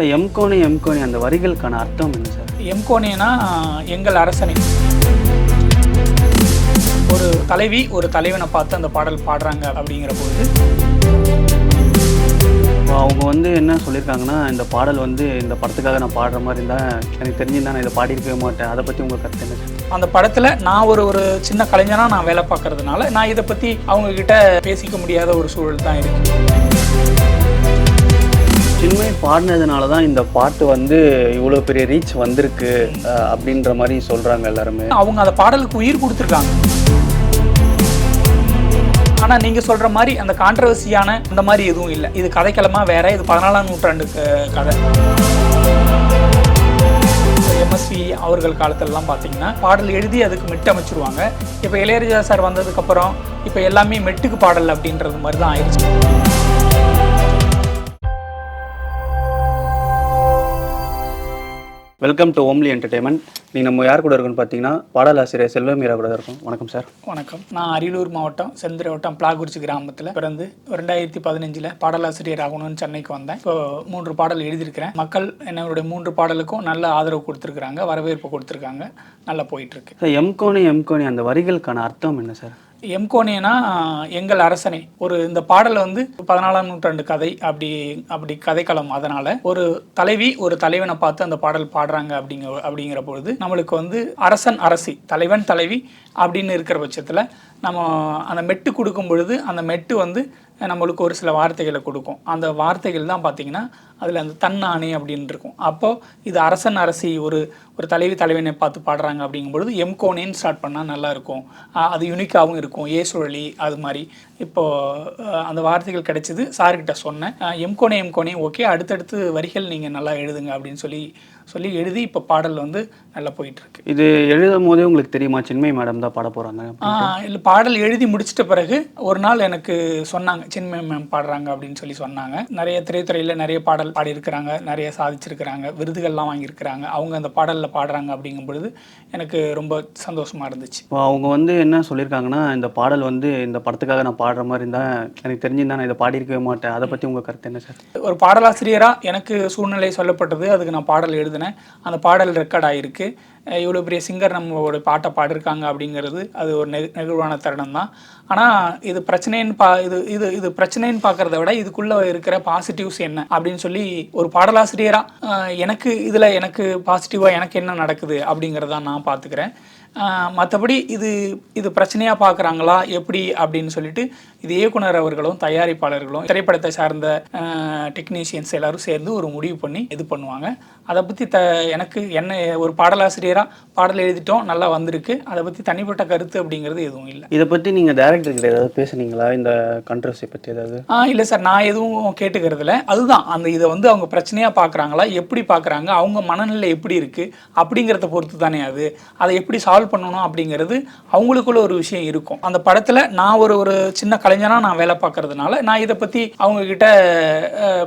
Sir எம்கோனி எம்கோனி அந்த வரிகளுக்கான அர்த்தம் என்ன சார் எம்கோனேனா எங்கள் அரசனை. ஒரு தலைவி ஒரு தலைவனை பார்த்து அந்த பாடல் பாடுறாங்க அப்படிங்கிற இப்போ அவங்க வந்து என்ன சொல்லியிருக்காங்கன்னா இந்த பாடல் வந்து இந்த படத்துக்காக நான் பாடுற மாதிரி இருந்தால் எனக்கு தெரிஞ்சிருந்தா நான் இதை பாடியிருக்கவே மாட்டேன். அதை பற்றி உங்கள் கருத்து என்ன அந்த படத்தில் நான் ஒரு ஒரு சின்ன கலைஞனா நான் வேலை பார்க்கறதுனால நான் இதை பற்றி அவங்க கிட்ட பேசிக்க முடியாத ஒரு சூழல் தான் இருக்கு. சின்மை பாடினதுனால தான் இந்த பாட்டு வந்து இவ்வளோ பெரிய ரீச் வந்திருக்கு அப்படின்ற மாதிரி சொல்கிறாங்க எல்லாருமே. அவங்க அந்த பாடலுக்கு உயிர் கொடுத்துருக்காங்க. ஆனால் நீங்கள் சொல்கிற மாதிரி அந்த கான்ட்ரவர்சியான அந்த மாதிரி எதுவும் இல்லை. இது கதைக்களமாக வேற இது பதினாலாம் நூற்றாண்டுக்கு கதை. எம்எஸ்வி அவர்கள் காலத்திலலாம் பார்த்தீங்கன்னா பாடல் எழுதி அதுக்கு மெட்டு அமைச்சிருவாங்க. இப்போ இளையராஜா சார் வந்ததுக்கப்புறம் இப்போ எல்லாமே மெட்டுக்கு பாடல் அப்படின்றது மாதிரி தான் ஆயிடுச்சு. வெல்கம் டு ஓம்லி என்டர்டைன்மெண்ட் நீ நம்ம யார் கூட இருக்கோம்னு பார்த்தீங்கன்னா பாடலாசிரியர் செல்வமீரா கூட இருக்கோம். வணக்கம் சார். வணக்கம். நான் அரியலூர் மாவட்டம் செந்திர வட்டம் பிளாகுறிச்சி கிராமத்தில் பிறந்து ரெண்டாயிரத்தி பதினஞ்சில் பாடலாசிரியர் ஆகணும்னு சென்னைக்கு வந்தேன். இப்போ மூன்று பாடல் எழுதியிருக்கிறேன். மக்கள் என்னுடைய மூன்று பாடலுக்கும் நல்ல ஆதரவு கொடுத்துருக்குறாங்க வரவேற்பு கொடுத்துருக்காங்க. நல்லா போயிட்டு இருக்கு. சார் எம்கோனி எம்கோனி அந்த வரிகளுக்கான அர்த்தம் என்ன சார்? எம்கோனேனா எங்கள் அரசனே. ஒரு இந்த பாடல் வந்து பதினாலாம் நூற்றாண்டு கதை அப்படி அப்படி கதைக்களம். அதனால ஒரு தலைவி ஒரு தலைவனை பார்த்து அந்த பாடல் பாடுறாங்க அப்படிங்க அப்படிங்கிற பொழுது நம்மளுக்கு வந்து அரசன் அரசி தலைவன் தலைவி அப்படின்னு இருக்கிற பட்சத்தில் நம்ம அந்த மெட்டு கொடுக்கும் பொழுது அந்த மெட்டு வந்து நம்மளுக்கு ஒரு சில வார்த்தைகளை கொடுக்கும். அந்த வார்த்தைகள் தான் பார்த்தீங்கன்னா அதில் அந்த தன்னாணி அப்படின்னு இருக்கும். அப்போது இது அரசன் அரசி ஒரு ஒரு தலைவி தலைவனை பார்த்து பாடுறாங்க அப்படிங்கும் பொழுது எம்கோனேன்னு ஸ்டார்ட் பண்ணால் நல்லா இருக்கும் அஹ் அது யூனிக்காகவும் இருக்கும். ஏ சுழலி அது மாதிரி. இப்போது அந்த வார்த்தைகள் கிடைச்சிது சார்கிட்ட சொன்னேன். எம்கோனே எம்கோனே ஓகே அடுத்தடுத்து வரிகள் நீங்கள் நல்லா எழுதுங்க அப்படின்னு சொல்லி சொல்லி எழுதி இப்போ பாடல் வந்து நல்லா போயிட்டு இருக்கு இது எழுதும் போதே உங்களுக்கு தெரியுமா? சின்மை மேடம் தான் பாட போகிறாங்க இல்லை பாடல் எழுதி முடிச்சிட்ட பிறகு ஒரு நாள் எனக்கு சொன்னாங்க சின்மய மேம் பாடுறாங்க அப்படின்னு சொல்லி சொன்னாங்க. நிறைய திரைத்துறையில் நிறைய பாடல் பாடியிருக்கிறாங்க நிறைய சாதிச்சிருக்கிறாங்க விருதுகள்லாம் வாங்கியிருக்கிறாங்க. அவங்க அந்த பாடலில் பாடுறாங்க அப்படிங்கும் பொழுது எனக்கு ரொம்ப சந்தோஷமா இருந்துச்சு. இப்போ அவங்க வந்து என்ன சொல்லியிருக்காங்கன்னா இந்த பாடல் வந்து இந்த படத்துக்காக நான் பாடுற மாதிரி இருந்தால் எனக்கு தெரிஞ்சிருந்தா நான் இதை பாடியிருக்கவே மாட்டேன். அதை பற்றி உங்கள் கருத்து என்ன சார்? ஒரு பாடலாசிரியராக எனக்கு சூழ்நிலை சொல்லப்பட்டது. அதுக்கு நான் பாடல் எழுதினேன். அந்த பாடல் ரெக்கார்ட் ஆகிருக்கு இவ்வளோ பெரிய சிங்கர் நம்மளோட பாட்டை பாடிருக்காங்க அப்படிங்கிறது அது ஒரு நெக நெகிழ்வான தருணம் தான். ஆனால் இது பிரச்சனைன்னு பா இது இது இது பிரச்சனைன்னு பார்க்குறத விட இதுக்குள்ளே இருக்கிற பாசிட்டிவ்ஸ் என்ன அப்படின்னு சொல்லி ஒரு பாடலாசிரியராக எனக்கு இதில் எனக்கு பாசிட்டிவாக எனக்கு என்ன நடக்குது அப்படிங்கிறதான் நான் பார்த்துக்கிறேன். மற்றபடி இது இது பிரச்சனையாக பார்க்குறாங்களா எப்படி அப்படின்னு சொல்லிட்டு இது இயக்குனர் அவர்களும் தயாரிப்பாளர்களும் திரைப்படத்தை சார்ந்த டெக்னீஷியன்ஸ் எல்லாரும் சேர்ந்து ஒரு முடிவு பண்ணி இது பண்ணுவாங்க. அதை பற்றி த எனக்கு என்ன ஒரு பாடலாசிரியராக பாடல் எழுதிட்டோம் நல்லா வந்திருக்கு. அதை பற்றி தனிப்பட்ட கருத்து அப்படிங்கிறது எதுவும் இல்லை. இதை பற்றி நீங்கள் டேரக்டர் கிட்ட ஏதாவது பேசுனீங்களா? இந்த கண்ட்ரவர்சி பற்றி ஏதாவது? ஆ இல்லை சார் நான் எதுவும் கேட்டுக்கிறதுல அதுதான் அந்த இதை வந்து அவங்க பிரச்சனையாக பார்க்குறாங்களா எப்படி பார்க்குறாங்க அவங்க மனநிலை எப்படி இருக்குது அப்படிங்கிறத பொறுத்து தானே அது. அதை எப்படி சால்வ் பண்ணணும் அப்படிங்கிறது அவங்களுக்குள்ள ஒரு விஷயம் இருக்கும். அந்த படத்தில் நான் ஒரு ஒரு சின்ன கலைஞனாக நான் வேலை பார்க்கறதுனால நான் இதை பற்றி அவங்கக்கிட்ட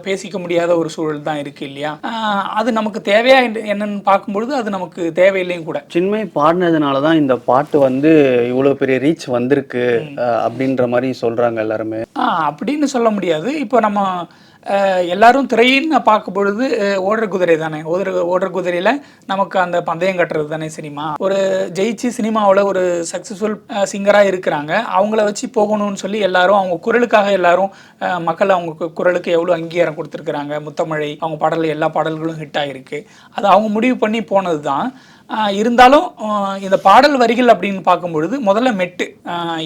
பேசிக்க முடியாத ஒரு சூழல் தான் இருக்குது இல்லையா? அது நமக்கு தேவையா என்னன்னு பார்க்கும்பொழுது அது நமக்கு தேவையில்லையும் கூட. சின்மை பாடினதுனால தான் இந்த பாட்டு வந்து இவ்வளோ பெரிய ரீச் வந்திருக்கு அப்படின்ற மாதிரி சொல்கிறாங்க எல்லாருமே. அப்படின்னு சொல்ல முடியாது. இப்போ நம்ம எல்லாரும் திரையின்னு பார்க்கும் பொழுது ஓடுற குதிரை தானே. ஓடுற ஓடுற குதிரையில் நமக்கு அந்த பந்தயம் கட்டுறது தானே சினிமா. ஒரு ஜெயிச்சு சினிமாவில் ஒரு சக்ஸஸ்ஃபுல் சிங்கராக இருக்கிறாங்க. அவங்கள வச்சு போகணும்னு சொல்லி எல்லாரும் அவங்க குரலுக்காக எல்லாரும் மக்கள் அவங்க குரலுக்கு எவ்வளோ அங்கீகாரம் கொடுத்துருக்குறாங்க. முத்தமழை அவங்க பாடல் எல்லா பாடல்களும் ஹிட் ஆகிருக்கு அது அவங்க முடிவு பண்ணி போனது தான் இருந்தாலும் இந்த பாடல் வரிகள் அப்படின்னு பார்க்கும்பொழுது முதல்ல மெட்டு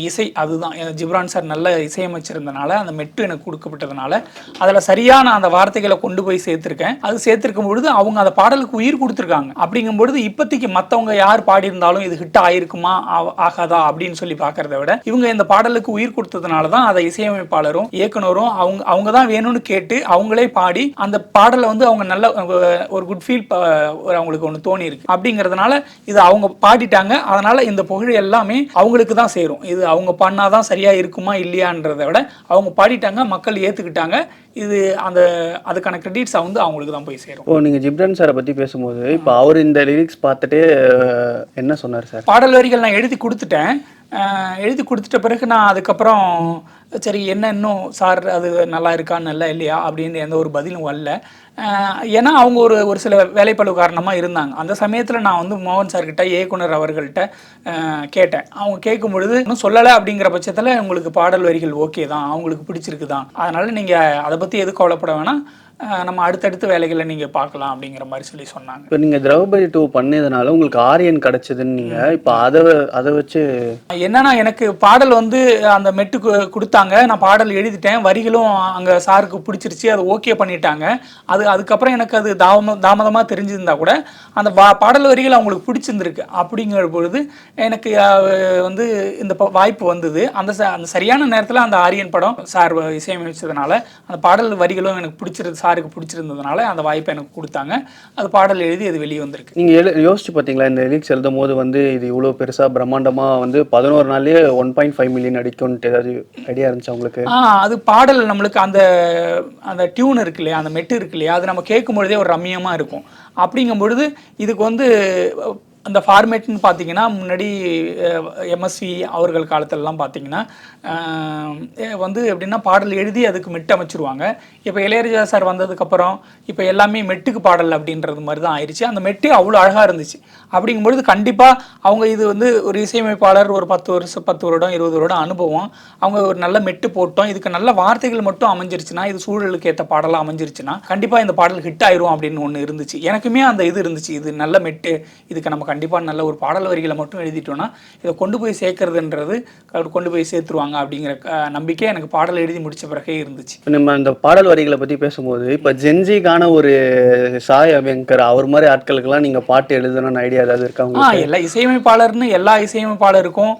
இசை அதுதான். ஜிப்ரான் சார் நல்ல இசையமைச்சிருந்தனால அந்த மெட்டு எனக்கு கொடுக்கப்பட்டதுனால அதில் சரியான அந்த வார்த்தைகளை கொண்டு போய் சேர்த்துருக்கேன். அது சேர்த்துருக்கும் பொழுது அவங்க அந்த பாடலுக்கு உயிர் கொடுத்துருக்காங்க. அப்படிங்கும் பொழுது இப்போதைக்கு மற்றவங்க யார் பாடியிருந்தாலும் இது ஹிட் ஆயிருக்குமா ஆ- ஆகாதா அப்படின்னு சொல்லி பார்க்கறத விட இவங்க இந்த பாடலுக்கு உயிர் கொடுத்ததுனால தான் அதை இசையமைப்பாளரும் இயக்குனரும் அவங்க அவங்க தான் வேணும்னு கேட்டு அவங்களே பாடி அந்த பாடலை வந்து அவங்க நல்ல ஒரு குட் ஃபீல் ஒரு அவங்களுக்கு ஒன்று தோணி இருக்கு அப்படிங்கிறதுனால இது அவங்க பாடிட்டாங்க. அதனால இந்த புகழ் எல்லாமே அவங்களுக்கு தான் சேரும். இது அவங்க பாடினாதான் சரியா இருக்குமா இல்லையான்றதை விட அவங்க பாடிட்டாங்க மக்கள் ஏத்துக்கிட்டாங்க. இது அந்த அதுக்கான கிரெடிட்ஸ் வந்து அவங்களுக்கு தான் போய் சேரும். இப்போ நீங்கள் ஜிப்ரன் சாரை பற்றி பேசும்போது இப்போ அவர் இந்த லிரிக்ஸ் பார்த்துட்டு என்ன சொன்னார் சார்? பாடல் வரிகள் நான் எழுதி கொடுத்துட்டேன். எழுதி கொடுத்துட்ட பிறகு நான் அதுக்கப்புறம் சரி என்ன இன்னும் சார் அது நல்லா இருக்கா நல்லா இல்லையா அப்படின்னு எந்த ஒரு பதிலும் வரல. ஏன்னா அவங்க ஒரு ஒரு சில வேலைப்பளு காரணமாக இருந்தாங்க. அந்த சமயத்தில் நான் வந்து மோகன் சார்கிட்ட இயக்குனர் அவர்கள்ட்ட கேட்டேன். அவங்க கேட்கும் பொழுது இன்னும் சொல்லலை அப்படிங்கிற பட்சத்தில் உங்களுக்கு பாடல் வரிகள் ஓகே தான் அவங்களுக்கு பிடிச்சிருக்கு தான் அதனால் நீங்கள் அதை பற்றி எதுவும் கவலைப்பட வேணாம். நம்ம அடுத்தடுத்த வேலைகளை நீங்கள் பார்க்கலாம் அப்படிங்கிற மாதிரி சொல்லி சொன்னாங்க. இப்போ நீங்கள் திரௌபதி டூ பண்ணதுனால உங்களுக்கு ஆரியன் கிடச்சிதுன்னு நீங்கள் இப்போ அதை அதை வச்சு என்னன்னா எனக்கு பாடல் வந்து அந்த மெட்டு கு- கொடுத்தாங்க. நான் பாடல் எழுதிட்டேன். வரிகளும் அங்கே சாருக்கு பிடிச்சிருச்சு. அது ஓகே பண்ணிட்டாங்க. அது அதுக்கப்புறம் எனக்கு அது தாம தாமதமாக தெரிஞ்சிருந்தா கூட அந்த பா பாடல் வரிகள் அவங்களுக்கு பிடிச்சிருந்துருக்கு. அப்படிங்கிற பொழுது எனக்கு வந்து இந்த வாய்ப்பு வந்தது. அந்த ச- அந்த சரியான நேரத்தில் அந்த ஆரியன் படம் சார் வ- இசையமைச்சதுனால அந்த பாடல் வரிகளும் எனக்கு பிடிச்சிருந்து சாருக்கு பிடிச்சிருந்ததுனால அந்த வாய்ப்பை எனக்கு கொடுத்தாங்க. அது பாடல் எழுதி அது வெளியே வந்திருக்கு. நீங்கள் எழு யோசிச்சு பார்த்தீங்களா இந்த லிரிக்ஸ் எழுதும் போது வந்து இது இவ்வளோ பெருசாக பிரம்மாண்டமாக வந்து பதினோரு நாள்லயே ஒன் பாயிண்ட் ஃபைவ் மில்லியன் அடிக்கும்ட்டு ஏதாவது ஐடியா இருந்துச்சா உங்களுக்கு? ஆ அது பாடல் நம்மளுக்கு அந்த அந்த டியூன் இருக்கு இல்லையா அந்த மெட்டு இருக்கு இல்லையா அது நம்ம கேட்கும் பொழுதே ஒரு ரம்மியமாக இருக்கும். அப்படிங்கும் பொழுது இதுக்கு வந்து அந்த ஃபார்மேட்னு பார்த்தீங்கன்னா முன்னாடி எம்எஸ்சி அவர்கள் காலத்திலலாம் பார்த்தீங்கன்னா வந்து எப்படின்னா பாடல் எழுதி அதுக்கு மெட்டு அமைச்சிருவாங்க. இப்போ இளையராஜா சார் வந்ததுக்கப்புறம் இப்போ எல்லாமே மெட்டுக்கு பாடல் அப்படின்றது மாதிரி தான் ஆயிடுச்சு அந்த மெட்டு அவ்வளோ அழகாக இருந்துச்சு. அப்படிங்கும்பொழுது கண்டிப்பாக அவங்க இது வந்து ஒரு இசையமைப்பாளர் ஒரு பத்து வருஷம் பத்து வருடம் இருபது வருடம் அனுபவம். அவங்க ஒரு நல்ல மெட்டு போட்டோம். இதுக்கு நல்ல வார்த்தைகள் மட்டும் அமைஞ்சிருச்சுன்னா இது சூழலுக்கு ஏற்ற பாடலாக அமைஞ்சிருச்சுன்னா கண்டிப்பாக இந்த பாடல் ஹிட் ஆயிரும் அப்படின்னு ஒன்று இருந்துச்சு. எனக்குமே அந்த இது இருந்துச்சு. இது நல்ல மெட்டு இதுக்கு நம்ம கண்டிப்பாக நல்ல ஒரு பாடல் வரிகளை மட்டும் எழுதிட்டோம்னா இதை கொண்டு போய் சேர்க்கறதுன்றது கொண்டு போய் சேர்த்துருவாங்க அப்படிங்கிற நம்பிக்கை எனக்கு பாடல் எழுதி முடிச்ச பிறகே இருந்துச்சு. இப்ப நம்ம இந்த பாடல் வரிகளை பற்றி பேசும்போது இப்போ ஜென்ஜிக்கான ஒரு சாய் அபியங்கர் அவர் மாதிரி ஆட்களுக்கெல்லாம் நீங்கள் பாட்டு எழுதணும்னு ஐடியா ஏதாவது இருக்கா ஆ எல்லா இசையமைப்பாளர்னு எல்லா இசையமைப்பாளருக்கும்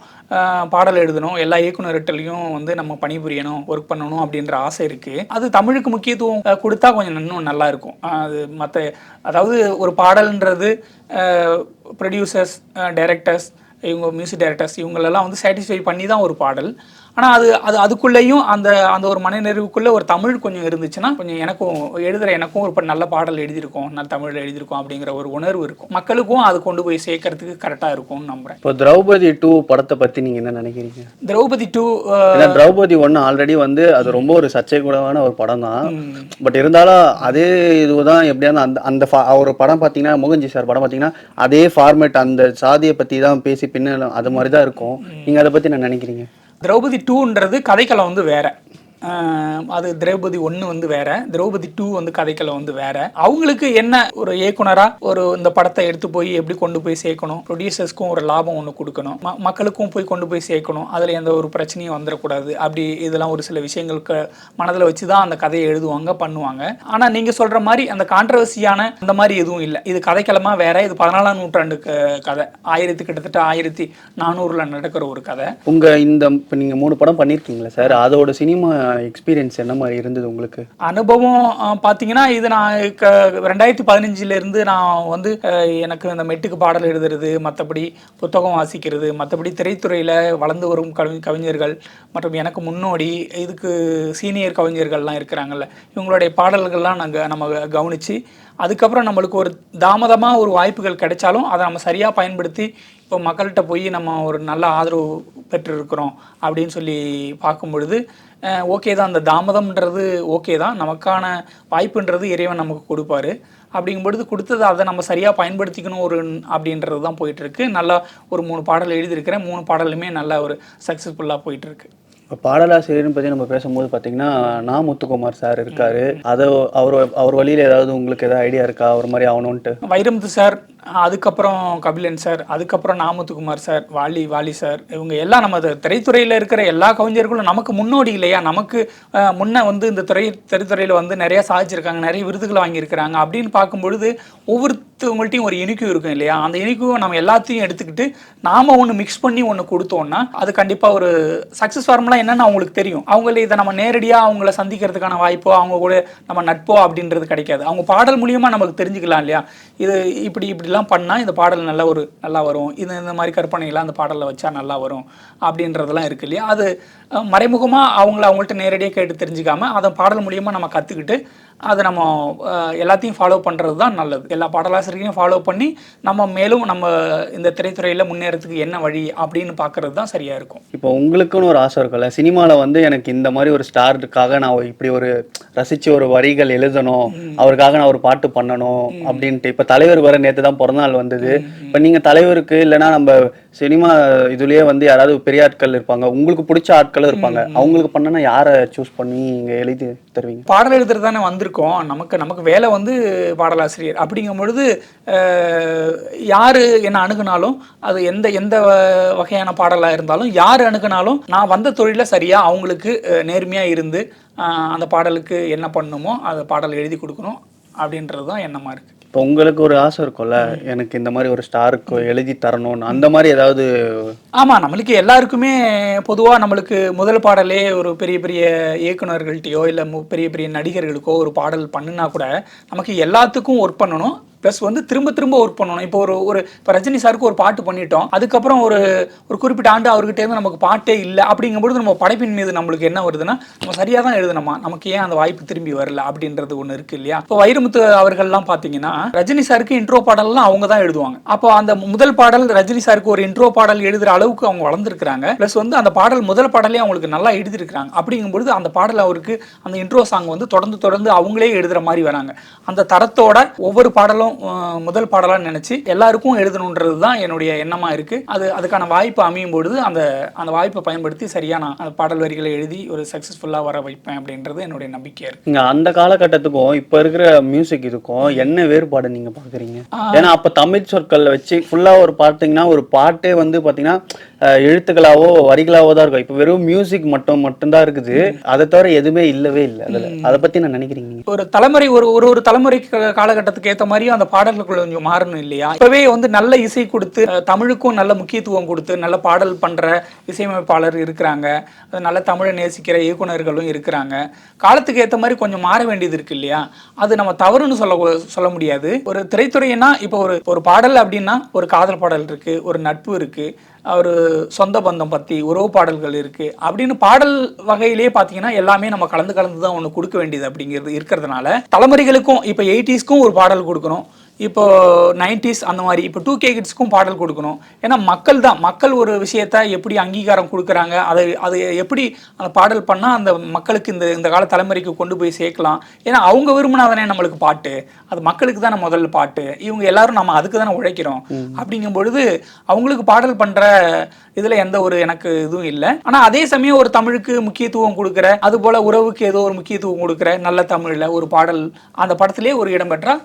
பாடல் எழுதணும் எல்லா இயக்குநர்கிட்டலையும் வந்து நம்ம பணிபுரியணும் ஒர்க் பண்ணணும் அப்படின்ற ஆசை இருக்கு. அது தமிழுக்கு முக்கியத்துவம் கொடுத்தா கொஞ்சம் இன்னும் நல்லா இருக்கும். அது மற்ற அதாவது ஒரு பாடல்ன்றது ப்ரொடியூசர்ஸ் டைரக்டர்ஸ் இவங்க மியூசிக் டைரக்டர்ஸ் இவங்களெல்லாம் வந்து சாட்டிஸ்ஃபை பண்ணி தான் ஒரு பாடல். ஆனால் அது அது அதுக்குள்ளேயும் அந்த அந்த ஒரு மனநிறைவுக்குள்ளே ஒரு தமிழ் கொஞ்சம் இருந்துச்சுன்னா கொஞ்சம் எனக்கும் எழுதுகிற எனக்கும் ஒரு நல்ல பாடல் எழுதியிருக்கோம் நல்ல தமிழ் எழுதியிருக்கோம் அப்படிங்கிற ஒரு உணர்வு இருக்கும். மக்களுக்கும் அது கொண்டு போய் சேர்க்கறதுக்கு கரெக்டாக இருக்கும்னு நம்புகிறேன் இப்போ திரௌபதி டூ படத்தை பற்றி நீங்கள் என்ன நினைக்கிறீங்க? திரௌபதி டூ திரௌபதி ஒன்று ஆல்ரெடி வந்து அது ரொம்ப ஒரு சர்ச்சை கூடவான ஒரு படம் தான். பட் இருந்தாலும் அதே இதுதான் எப்படியாவது அந்த அந்த அவர் படம் பார்த்தீங்கன்னா மோகன்ஜி சார் படம் பார்த்தீங்கன்னா அதே ஃபார்மேட் அந்த சாதியை பற்றி தான் பேசி பின்ன அது மாதிரி தான் இருக்கும் நீங்கள் அதை பற்றி என்ன நினைக்கிறீங்க? திரௌபதி டூன்றது கதைக்களம் வந்து வேறு. அது திரௌபதி ஒன்று வந்து வேற. திரௌபதி டூ வந்து கதைக்களை வந்து வேற. அவங்களுக்கு என்ன ஒரு இயக்குனராக ஒரு இந்த படத்தை எடுத்து போய் எப்படி கொண்டு போய் சேர்க்கணும்? ப்ரொடியூசர்ஸ்க்கும் ஒரு லாபம் ஒன்று கொடுக்கணும். ம- மக்களுக்கும் போய் கொண்டு போய் சேர்க்கணும். அதில் எந்த ஒரு பிரச்சனையும் வந்துடக்கூடாது. அப்படி இதெல்லாம் ஒரு சில விஷயங்களுக்கு மனதில் வச்சு தான் அந்த கதையை எழுதுவாங்க பண்ணுவாங்க. ஆனால் நீங்கள் சொல்கிற மாதிரி அந்த கான்ட்ரவர்சியான அந்த மாதிரி எதுவும் இல்லை. இது கதைக்களமாக வேற. இது பதினாலாம் நூற்றாண்டு கதை. ஆயிரத்தி கிட்டத்தட்ட ஆயிரத்தி நானூறில் நடக்கிற ஒரு கதை. உங்கள் இந்த இப்போ நீங்கள் மூணு படம் பண்ணியிருக்கீங்களா சார்? அதோட சினிமா எக்ஸ்பீரியன்ஸ் என்ன மாதிரி இருந்தது உங்களுக்கு? அனுபவம் பார்த்தீங்கன்னா இது நான் க ரெண்டாயிரத்தி பதினஞ்சுலேருந்து நான் வந்து எனக்கு இந்த மெட்டுக்கு பாடல் எழுதுறது மற்றபடி புத்தகம் வாசிக்கிறது மற்றபடி திரைத்துறையில் வளர்ந்து வரும் கவி கவிஞர்கள் மற்றும் எனக்கு முன்னோடி இதுக்கு சீனியர் கவிஞர்கள்லாம் இருக்கிறாங்கல்ல இவங்களுடைய பாடல்கள்லாம் நாங்கள் நம்ம கவனித்து அதுக்கப்புறம் நம்மளுக்கு ஒரு தாமதமாக ஒரு வாய்ப்புகள் கிடைச்சாலும் அதை நம்ம சரியாக பயன்படுத்தி இப்போ மக்கள்கிட்ட போய் நம்ம ஒரு நல்ல ஆதரவு பெற்றிருக்கிறோம் அப்படின்னு சொல்லி பார்க்கும் பொழுது ஓகே தான். அந்த தாமதம்ன்றது ஓகே தான். நமக்கான வாய்ப்புன்றது இறைவன் நமக்கு கொடுப்பாரு. அப்படிங்கும் பொழுது கொடுத்தது அதை நம்ம சரியாக பயன்படுத்திக்கணும் ஒரு அப்படின்றது தான் போயிட்டுருக்கு. நல்லா ஒரு மூணு பாடல் எழுதியிருக்கிறேன். மூணு பாடலுமே நல்லா ஒரு சக்ஸஸ்ஃபுல்லாக போயிட்டுருக்கு. இப்போ பாடலாசிரியர்னு பற்றி நம்ம பேசும்போது பார்த்தீங்கன்னா நா முத்துக்குமார் சார் இருக்காரு. அதை அவர் அவர் வழியில் ஏதாவது உங்களுக்கு ஏதாவது ஐடியா இருக்கா? அவர் மாதிரி ஆகணும்ன்ட்டு. வைரமுத்து சார் அதுக்கப்புறம் கபிலன் சார் அதுக்கப்புறம் நாமத்துக்குமார் சார் வாலி வாலி சார் இவங்க எல்லாம் நம்ம திரைத்துறையில் இருக்கிற எல்லா கவிஞர்களும் நமக்கு முன்னோடி இல்லையா? நமக்கு முன்னே முன்ன வந்து இந்த துறை திரைத்துறையில் வந்து நிறையா சாதிச்சிருக்காங்க நிறைய விருதுகளை வாங்கியிருக்கிறாங்க அப்படின்னு பார்க்கும்பொழுது ஒவ்வொருத்தவங்கள்ட்டையும் ஒரு இனிக்கும் இருக்கும் இல்லையா? அந்த இனிக்கும் நம்ம எல்லாத்தையும் எடுத்துக்கிட்டு நாம் ஒன்று மிக்ஸ் பண்ணி ஒன்று கொடுத்தோம்னா அது கண்டிப்பாக ஒரு சக்ஸஸ் ஃபார்முலா என்னென்னு அவங்களுக்கு தெரியும். அவங்கள இதை நம்ம நேரடியாக அவங்கள சந்திக்கிறதுக்கான வாய்ப்போ அவங்க கூட நம்ம நட்போ அப்படின்றது கிடைக்காது. அவங்க பாடல் மூலியமாக நமக்கு தெரிஞ்சுக்கலாம் இல்லையா? இது இப்படி இப்படிலாம் பண்ணால் இந்த பாடல் நல்ல ஒரு நல்லா வரும். இது இந்த மாதிரி கற்பனைகள்லாம் அந்த பாடலில் வச்சா நல்லா வரும் அப்படின்றதெல்லாம் இருக்கு இல்லையா? அது மறைமுகமாக அவங்கள அவங்கள்ட்ட நேரடியாக கேட்டு தெரிஞ்சுக்காம அதை பாடல் மூலியமாக நம்ம கற்றுக்கிட்டு அதை நம்ம எல்லாத்தையும் ஃபாலோ பண்ணுறது தான் நல்லது. எல்லா பாடலாசிரியரையும் ஃபாலோ பண்ணி நம்ம மேலும் நம்ம இந்த திரைத்துறையில் முன்னேறதுக்கு என்ன வழி அப்படின்னு பார்க்கறது தான் சரியாக இருக்கும். இப்போ உங்களுக்குன்னு ஒரு ஆசை இருக்கும்ல சினிமாவில் வந்து எனக்கு இந்த மாதிரி ஒரு ஸ்டாருக்காக நான் இப்படி ஒரு ரசிச்சு ஒரு வரிகள் எழுதணும் அவருக்காக நான் ஒரு பாட்டு பண்ணணும் அப்படின்ட்டு. இப்போ தலைவர் வர நேற்று தான் பிறந்தநாள் வந்தது. இப்போ நீங்கள் தலைவருக்கு இல்லைன்னா நம்ம சினிமா இதுலயே வந்து யாராவது பெரிய ஆட்கள் இருப்பாங்க உங்களுக்கு பிடிச்ச ஆட்களும் இருப்பாங்க. அவங்களுக்கு பண்ணனா யாரை சூஸ் பண்ணி இங்க எழுதி தருவீங்க? பாடல் எழுதுறது தானே வந்திருக்கோம். நமக்கு நமக்கு வேலை வந்து பாடலாசிரியர். அப்படிங்கும் பொழுது யாரு என்ன அணுகுனாலும் அது எந்த எந்த வ- வகையான பாடலாக இருந்தாலும் யார் அணுகுனாலும் நான் வந்த தொழிலில் சரியாக அவங்களுக்கு அஹ், நேர்மையா இருந்து அந்த பாடலுக்கு என்ன பண்ணணுமோ அதை பாடல் எழுதி கொடுக்கணும் அப்படின்றது தான் எண்ணமாக இருக்குது இப்போ உங்களுக்கு ஒரு ஆசை இருக்கும்ல எனக்கு இந்த மாதிரி ஒரு ஸ்டாருக்கு எழுதி தரணும்னு அந்த மாதிரி ஏதாவது ஆமாம் நம்மளுக்கு எல்லாருக்குமே பொதுவாக நம்மளுக்கு முதல் பாடலே ஒரு பெரிய பெரிய இயக்குநர்கள்ட்டையோ இல்லை பெரிய பெரிய நடிகர்களுக்கோ ஒரு பாடல் பண்ணுனா கூட நமக்கு எல்லாத்துக்கும் ஒர்க் பண்ணணும். ப்ளஸ் வந்து திரும்ப திரும்ப ஒர்க் பண்ணணும். இப்போ ஒரு ஒரு இப்போ ரஜினி சாருக்கு ஒரு பாட்டு பண்ணிட்டோம். அதுக்கப்புறம் ஒரு ஒரு குறிப்பிட்ட ஆண்டு அவர்கிட்டேருந்து நமக்கு பாட்டே இல்லை. அப்படிங்கும்பொழுது நம்ம படைப்பின் மீது நம்மளுக்கு என்ன வருதுன்னா நம்ம சரியாக தான் எழுதணுமா? நமக்கு ஏன் அந்த வாய்ப்பு திரும்பி வரல? அப்படின்றது ஒன்று இருக்கு இல்லையா? இப்போ வைரமுத்து அவர்கள்லாம் பார்த்தீங்கன்னா ரஜினி சாருக்கு இன்ட்ரோ பாடல்லாம் அவங்க தான் எழுதுவாங்க. அப்போ அந்த முதல் பாடல் ரஜினி சாருக்கு ஒரு இன்ட்ரோ பாடல் எழுதுகிற அளவுக்கு அவங்க வளர்ந்துருக்காங்க ப்ளஸ் வந்து அந்த பாடல் முதல் பாடலே அவங்களுக்கு நல்லா எழுதியிருக்கிறாங்க. அப்படிங்கும்போது அந்த பாடல் அவருக்கு அந்த இன்ட்ரோ சாங் வந்து தொடர்ந்து தொடர்ந்து அவங்களே எழுதுகிற மாதிரி வராங்க. அந்த தரத்தோட ஒவ்வொரு பாடலும் அஹ், முதல் பாடலாக நினைச்சு எல்லாருக்கும் எழுதணுன்றது தான் என்னுடைய எண்ணமா இருக்கு. அது அதுக்கான வாய்ப்பு அமையும் பொழுது அந்த அந்த வாய்ப்பை பயன்படுத்தி சரியா நான் அந்த பாடல் வரிகளை எழுதி ஒரு சக்ஸஸ்ஃபுல்லாக வர வைப்பேன் அப்படின்றது என்னுடைய நம்பிக்கையா இருக்கு. நீங்க அந்த காலகட்டத்துக்கும் இப்ப இருக்கிற மியூசிக் இதுக்கும் என்ன வேறுபாடு நீங்க பாக்குறீங்க? ஏன்னா அப்ப தமிழ் சொற்கள்ல வச்சு ஃபுல்லா ஒரு பார்த்தீங்கன்னா ஒரு பாட்டே வந்து பாத்தீங்கன்னா அஹ், எழுத்துக்களாவோ வரிகளாவோ தான் இருக்கும். இப்ப வெறும் மியூசிக் மட்டும் மட்டும்தான் இருக்குது. அதை தவிர எதுவுமே இல்லவே இல்லை அதுல. அதை பத்தி நான் நினைக்கிறீங்க ஒரு தலைமுறை ஒரு ஒரு ஒரு தலைமுறை காலகட்டத்துக்கு ஏற்ற மாதிரியும் அந்த பாடல்கள் கொஞ்சம் மாறணும் இல்லையா? இப்பவே வந்து நல்ல இசை கொடுத்து தமிழுக்கும் நல்ல முக்கியத்துவம் கொடுத்து நல்ல பாடல் பண்ற இசையமைப்பாளர் இருக்கிறாங்க. நல்ல தமிழை நேசிக்கிற இயக்குனர்களும் இருக்கிறாங்க. காலத்துக்கு ஏற்ற மாதிரி கொஞ்சம் மாற வேண்டியது இருக்கு இல்லையா? அது நம்ம தவறுன்னு சொல்ல சொல்ல முடியாது. ஒரு திரைத்துறைனா இப்போ ஒரு ஒரு பாடல் அப்படின்னா ஒரு காதல் பாடல் இருக்கு ஒரு நட்பு இருக்கு ஒரு சொந்த பந்தம் பற்றி உறவு பாடல்கள் இருக்குது அப்படின்னு பாடல் வகையிலே பார்த்தீங்கன்னா எல்லாமே நம்ம கலந்து கலந்து தான் ஒன்று கொடுக்க வேண்டியது அப்படிங்கிறது இருக்கிறதுனால தலைமுறைகளுக்கும் இப்போ எயிட்டிஸ்க்கும் ஒரு பாடல் கொடுக்கணும். இப்போ நைன்டிஸ் அந்த மாதிரி இப்போ டூ கே கிட்ஸ்க்கும் பாடல் கொடுக்கணும். ஏன்னா மக்கள் தான் மக்கள் ஒரு விஷயத்த எப்படி அங்கீகாரம் கொடுக்குறாங்க அதை அதை எப்படி அந்த பாடல் பண்ணால் அந்த மக்களுக்கு இந்த இந்த கால தலைமுறைக்கு கொண்டு போய் சேர்க்கலாம். ஏன்னா அவங்க விரும்பினாதானே நம்மளுக்கு பாட்டு. அது மக்களுக்கு தானே முதல்ல பாட்டு. இவங்க எல்லாரும் நம்ம அதுக்கு தானே உழைக்கிறோம். அப்படிங்கும் பொழுது அவங்களுக்கு பாடல் பண்ற இதுல எந்த ஒரு எனக்கு இதுவும் இல்லை. ஆனா அதே சமயம் ஒரு தமிழுக்கு முக்கியத்துவம் கொடுக்குற அது போல உறவுக்கு ஏதோ ஒரு முக்கியத்துவம் கொடுக்குற நல்ல தமிழ்ல ஒரு பாடல் அந்த படத்திலே ஒரு இடம் பெற்றா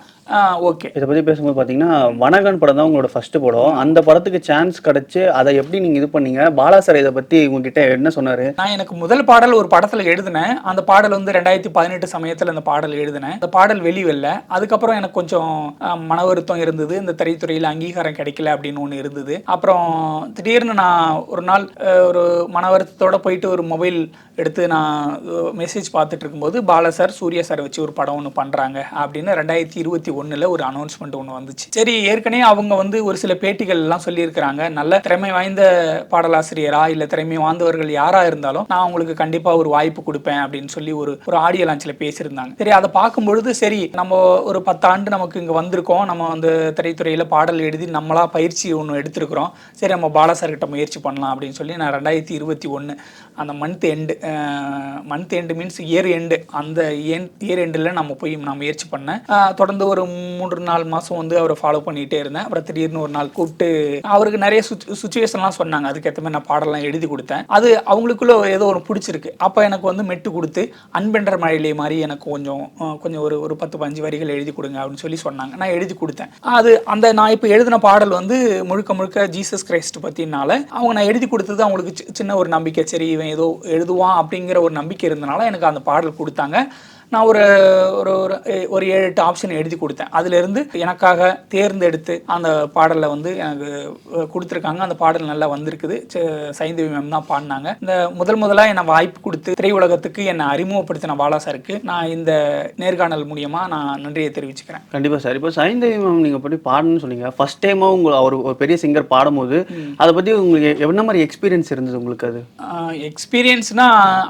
ஓகே. இதை பத்தி பேசும்போது பாத்தீங்கன்னா வனகன் படம் தான் உங்களோட ஃபர்ஸ்ட் படம். அந்த படத்துக்கு சான்ஸ் கிடைச்சு அதை எப்படி நீங்க இது பண்ணீங்க? பாலா சார் இதை பத்தி உங்ககிட்ட என்ன சொன்னாரு? நான் எனக்கு முதல் பாடல் ஒரு படத்துல எழுதினேன். அந்த பாடல் வந்து ரெண்டாயிரத்தி பதினெட்டு சமயத்துல அந்த பாடல் எழுதினேன். அந்த பாடல் வெளிவல்ல அதுக்கப்புறம் எனக்கு கொஞ்சம் மன வருத்தம் இருந்தது. இந்த திரைத்துறையில அங்கீகாரம் கிடைக்கல அப்படின்னு ஒன்று இருந்தது. அப்புறம் திடீர்னு நான் ஒரு நாள் ஒரு மன வருத்தத்தோடு போயிட்டு ஒரு மொபைல் எடுத்து நான் மெசேஜ் பார்த்துட்டு இருக்கும்போது பாலா சார் சூர்யா சார் வச்சு ஒரு படம் ஒன்று பண்ணுறாங்க அப்படின்னு ரெண்டாயிரத்தி இருபத்தி ஒன்றில் ஒரு அனௌன்ஸ்மெண்ட் ஒன்று வந்துச்சு. சரி ஏற்கனவே அவங்க வந்து ஒரு சில பேட்டிகள் எல்லாம் சொல்லியிருக்கிறாங்க. நல்ல திறமை வாய்ந்த பாடலாசிரியரா இல்லை திறமை வாய்ந்தவர்கள் யாராக இருந்தாலும் நான் அவங்களுக்கு கண்டிப்பாக ஒரு வாய்ப்பு கொடுப்பேன் அப்படின்னு சொல்லி ஒரு ஒரு ஆடியோ லான்ச்சில் பேசியிருந்தாங்க. சரி அதை பார்க்கும் பொழுது சரி நம்ம ஒரு பத்தாண்டு நமக்கு இங்கே வந்திருக்கோம். நம்ம வந்து திரைத்துறையில் பாடல் எழுதி நம்மளா பயிற்சி ஒன்று எடுத்திருக்கிறோம். சரி நம்ம பாலா சார் கிட்ட முயற்சி பண்ணலாம் அப்படின்னு சொல்லி நான் ரெண்டாயிரத்தி இருபத்தி ஒன்று அந்த month end month end means year end அந்த இயர் எண்டில் நம்ம போய் நான் முயற்சி பண்ணேன். தொடர்ந்து ஒரு மூன்று நாலு மாதம் வந்து அவரை ஃபாலோ பண்ணிகிட்டே இருந்தேன். அப்புறம் திடீர்னு ஒரு நாள் கூப்பிட்டு அவருக்கு நிறைய சுச்சுவேஷன்லாம் சொன்னாங்க. அதுக்கேற்ற மாதிரி நான் பாடலாம் எழுதி கொடுத்தேன். அது அவங்களுக்குள்ள ஏதோ ஒரு பிடிச்சிருக்கு. அப்போ எனக்கு வந்து மெட்டு கொடுத்து அன்பென்ற மழையிலே மாதிரி எனக்கு கொஞ்சம் கொஞ்சம் ஒரு ஒரு பத்து பஞ்சு வரிகள் எழுதி கொடுங்க அப்படின்னு சொல்லி சொன்னாங்க. நான் எழுதி கொடுத்தேன். அது அந்த நான் இப்போ எழுதின பாடல் வந்து முழுக்க முழுக்க ஜீசஸ் கிரைஸ்ட் பற்றினால அவங்க நான் எழுதி கொடுத்தது அவங்களுக்கு சி- சின்ன ஒரு நம்பிக்கை. சரி இவன் ஏதோ எழுதுவான் அப்படிங்கிற ஒரு நம்பிக்கை இருந்தனால எனக்கு அந்த பாடல் கொடுத்தாங்க. நான் ஒரு ஒரு ஒரு ஒரு ஏழு எட்டு ஆப்ஷன் எழுதி கொடுத்தேன். அதிலிருந்து எனக்காக தேர்ந்தெடுத்து அந்த பாடலை வந்து எனக்கு கொடுத்துருக்காங்க. அந்த பாடல் நல்லா வந்திருக்குது. சைந்தவி மேம் தான் பாடினாங்க. இந்த முதல் முதலாக என்னை வாய்ப்பு கொடுத்து திரையுலகத்துக்கு என்னை அறிமுகப்படுத்தின பாலா சாருக்கு நான் இந்த நேர்காணல் மூலியமா நான் நன்றியை தெரிவிச்சுக்கிறேன். கண்டிப்பா சார். இப்போ சைந்தவி மேம் நீங்க பற்றி பாடணும்னு சொன்னீங்க. ஃபர்ஸ்ட் டைமா உங்க அவர் ஒரு பெரிய சிங்கர் பாடும்போது அதை பத்தி உங்களுக்கு என்ன மாதிரி எக்ஸ்பீரியன்ஸ் இருந்தது உங்களுக்கு அது? எக்ஸ்பீரியன்ஸ்னா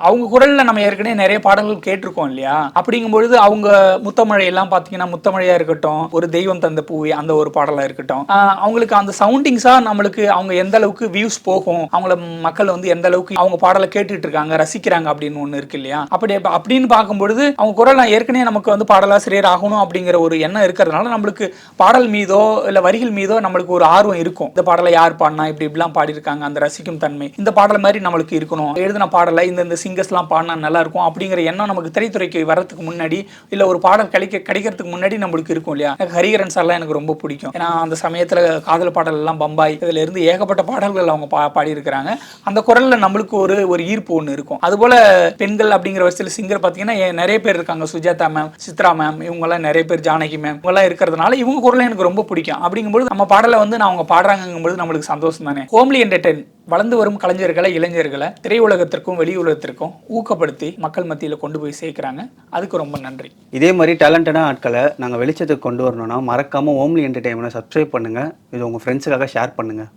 அவங்க குரல்ல நம்ம ஏற்கனவே நிறைய பாடல்கள் கேட்டிருக்கோம் இல்லையா? அப்படிங்கும்பொழுது அவங்க முத்தமழை எல்லாம் பார்த்தீங்கன்னா முத்தமழையா இருக்கட்டும் ஒரு தெய்வம் தந்த பூவி அந்த ஒரு பாடலா இருக்கட்டும். அவங்களுக்கு அந்த சவுண்டிங்ஸா நம்மளுக்கு அவங்க எந்த அளவுக்கு வியூஸ் போகும் அவங்கள மக்கள் வந்து எந்த அளவுக்கு அவங்க பாடலை கேட்டுட்டு இருக்காங்க ரசிக்கிறாங்க அப்படின்னு ஒண்ணு இருக்கு இல்லையா? அப்படி அப்படின்னு பார்க்கும்பொழுது அவங்க குரல் ஏற்கனவே நமக்கு வந்து பாடலாசிரியர் ஆகணும் அப்படிங்கிற ஒரு எண்ணம் இருக்கிறதுனால நம்மளுக்கு பாடல் மீதோ இல்ல வரிகள் மீதோ நம்மளுக்கு ஒரு ஆர்வம் இருக்கும். இந்த பாடலை யார் பாடினா இப்படி இப்படிலாம் பாடியிருக்காங்க அந்த ரசிக்கும் தன்மை. இந்த பாடல் மாதிரி நம்மளுக்கு இருக்கணும். எழுதின பாடலை இந்த இந்த சிங்கர்ஸ்லாம் பாடினா நல்லா இருக்கும் அப்படிங்கிற எண்ணம் நமக்கு திரைத்துறைக்கு வர்றதுக்கு முன்னாடி இல்லை ஒரு பாடல் கிடைக்க கிடைக்கிறதுக்கு முன்னாடி நம்மளுக்கு இருக்கும் இல்லையா? எனக்கு ஹரிகரன் சார்லாம் எனக்கு ரொம்ப பிடிக்கும். ஏன்னா அந்த சமயத்தில் காதல் பாடல் எல்லாம் பம்பாய் இதில் இருந்து ஏகப்பட்ட பாடல்கள் அவங்க பா பாடியிருக்கிறாங்க. அந்த குரலில் நம்மளுக்கு ஒரு ஒரு ஈர்ப்பு ஒன்று இருக்கும். அதுபோல் பெண்கள் அப்படிங்கிற வரிசையில் சிங்கர் பார்த்தீங்கன்னா நிறைய பேர் இருக்காங்க. சுஜாதா மேம் சித்ரா மேம் இவங்கெல்லாம் நிறைய பேர் ஜானகி மேம் இவங்கெல்லாம் இருக்கிறதுனால இவங்க குரல் எனக்கு ரொம்ப பிடிக்கும். அப்படிங்கும்போது நம்ம பாடலை வந்து நான் அவங்க பாடுறாங்கும்போது நம்மளுக்கு சந்தோஷம் தானே? ஹோம்லி என்டர்டைன் வளர்ந்து வரும் கலைஞர்களை இளைஞர்களை திரையுலகத்திற்கும் வெளி உலகத்திற்கும் ஊக்கப்படுத்தி மக்கள் மத்தியில் கொண்டு போய் சேர்க்குறாங்க. அதுக்கு ரொம்ப நன்றி. இதே மாதிரி டேலண்டடான ஆட்களை நாங்கள் வெளிச்சத்துக்கு கொண்டு வரணும்னா மறக்காமல் ஓம்லி என்டர்டைன்மெண்ட்டை சப்ஸ்கிரைப் பண்ணுங்கள் இது உங்கள் ஃப்ரெண்ட்ஸுக்காக ஷேர் பண்ணுங்கள்